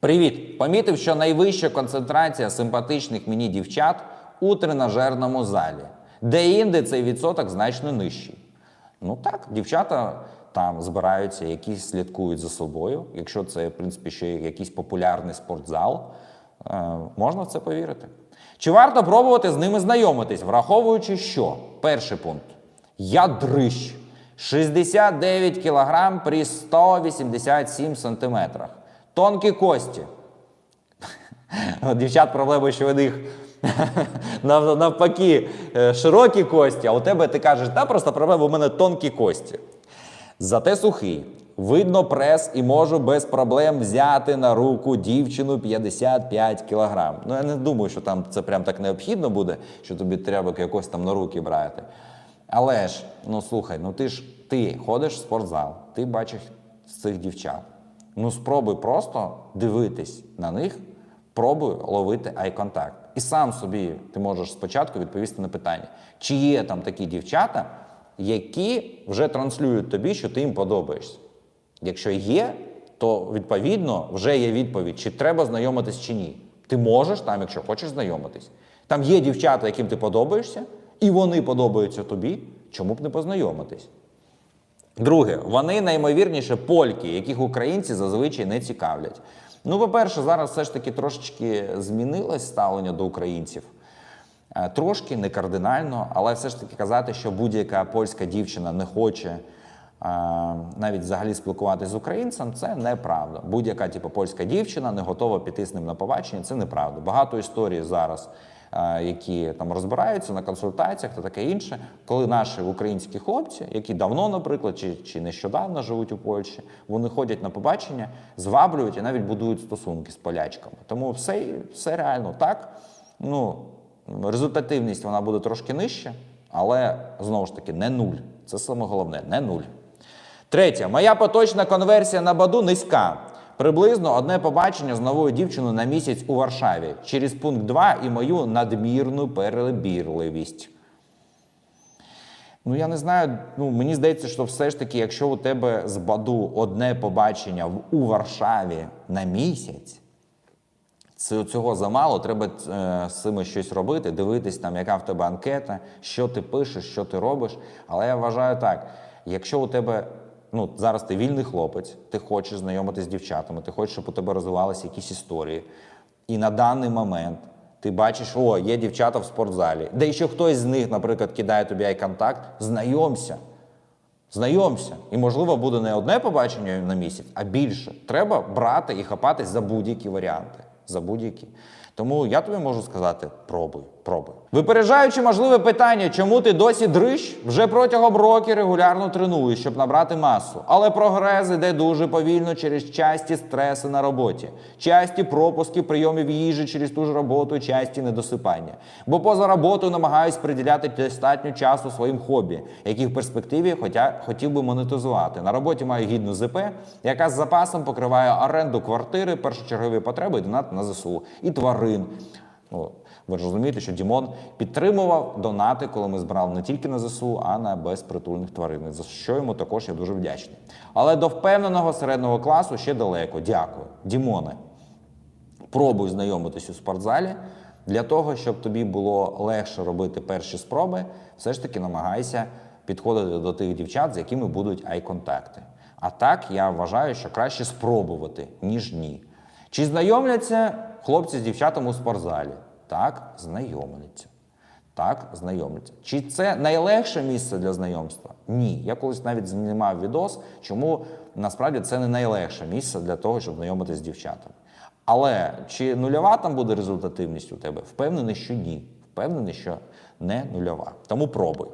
Привіт! Помітив, що найвища концентрація симпатичних мені дівчат у тренажерному залі, де інде цей відсоток значно нижчий. Ну так, дівчата там збираються, які слідкують за собою. Якщо це, в принципі, ще якийсь популярний спортзал, е, можна в це повірити. Чи варто пробувати з ними знайомитись, враховуючи, що перший пункт я дрищ 69 кг при 187 сантиметрах. Тонкі кості. Дівчат проблема, що у них навпаки е, широкі кості, а у тебе ти кажеш, та просто проблема, у мене тонкі кості. Зате сухий. Видно прес і можу без проблем взяти на руку дівчину 55 кілограм. Ну я не думаю, що там це прям так необхідно буде, що тобі треба якось там на руки брати. Але ж, ну слухай, ну ти ж ти ходиш в спортзал, ти бачиш цих дівчат. Ну спробуй просто дивитись на них, пробуй ловити ай-контакт. І сам собі ти можеш спочатку відповісти на питання, чи є там такі дівчата, які вже транслюють тобі, що ти їм подобаєшся. Якщо є, то відповідно вже є відповідь, чи треба знайомитись чи ні. Ти можеш там, якщо хочеш знайомитись. Там є дівчата, яким ти подобаєшся, і вони подобаються тобі, чому б не познайомитись. Друге, вони наймовірніше польки, яких українці зазвичай не цікавлять. Ну, по-перше, зараз все ж таки трошечки змінилось ставлення до українців. Е, Трошки, не кардинально, але все ж таки казати, що будь-яка польська дівчина не хоче е, навіть взагалі спілкуватися з українцем, це неправда. Будь-яка типу, польська дівчина не готова піти з ним на побачення, це неправда. Багато історій зараз, які там розбираються на консультаціях та таке інше, коли наші українські хлопці, які давно, наприклад, чи, чи нещодавно живуть у Польщі, вони ходять на побачення, зваблюють і навіть будують стосунки з полячками. Тому все, все реально так. Ну, результативність вона буде трошки нижча, але знову ж таки не нуль. Це саме головне, не нуль. Третє, моя поточна конверсія на баду низька. Приблизно одне побачення з новою дівчиною на місяць у Варшаві через пункт 2 і мою надмірну перебірливість. Ну, я не знаю. Ну, мені здається, що все ж таки, якщо у тебе з баду одне побачення у Варшаві на місяць, цього замало, треба е, з цими щось робити, дивитись, там, яка в тебе анкета, що ти пишеш, що ти робиш. Але я вважаю так: якщо у тебе ну, зараз ти вільний хлопець, ти хочеш знайомитися з дівчатами, ти хочеш, щоб у тебе розвивалися якісь історії. І на даний момент ти бачиш, о, є дівчата в спортзалі, де ще хтось з них, наприклад, кидає тобі ай-контакт, знайомся. Знайомся. І, можливо, буде не одне побачення на місяць, а більше. Треба брати і хапатись за будь-які варіанти. За будь-які. Тому я тобі можу сказати: пробуй, пробуй. Випереджаючи можливе питання, чому ти досі дрищ, вже протягом роки регулярно тренуєш, щоб набрати масу. Але прогрес іде дуже повільно через часті стреси на роботі, часті пропуски прийомів їжі через ту ж роботу, часті недосипання. Бо поза роботою намагаюсь приділяти достатньо часу своїм хобі, які в перспективі хотя, хотів би монетизувати. На роботі маю гідну ЗП, яка з запасом покриває оренду квартири, першочергові потреби і донат на ЗСУ і тварин. Ну, ви ж розумієте, що Дімон підтримував донати, коли ми збирали не тільки на ЗСУ, а на безпритульних тварин. За що йому також я дуже вдячний. Але до впевненого середнього класу ще далеко. Дякую. Дімоне, пробуй знайомитись у спортзалі. Для того, щоб тобі було легше робити перші спроби, все ж таки намагайся підходити до тих дівчат, з якими будуть ай-контакти. А так я вважаю, що краще спробувати, ніж ні. Чи знайомляться хлопці з дівчатами у спортзалі? Так, знайомляться. Так, знайомляться. Чи це найлегше місце для знайомства? Ні. Я колись навіть знімав відос, чому насправді це не найлегше місце для того, щоб знайомитися з дівчатами. Але чи нульова там буде результативність у тебе? Впевнений, що ні. Впевнений, що не нульова. Тому пробуй.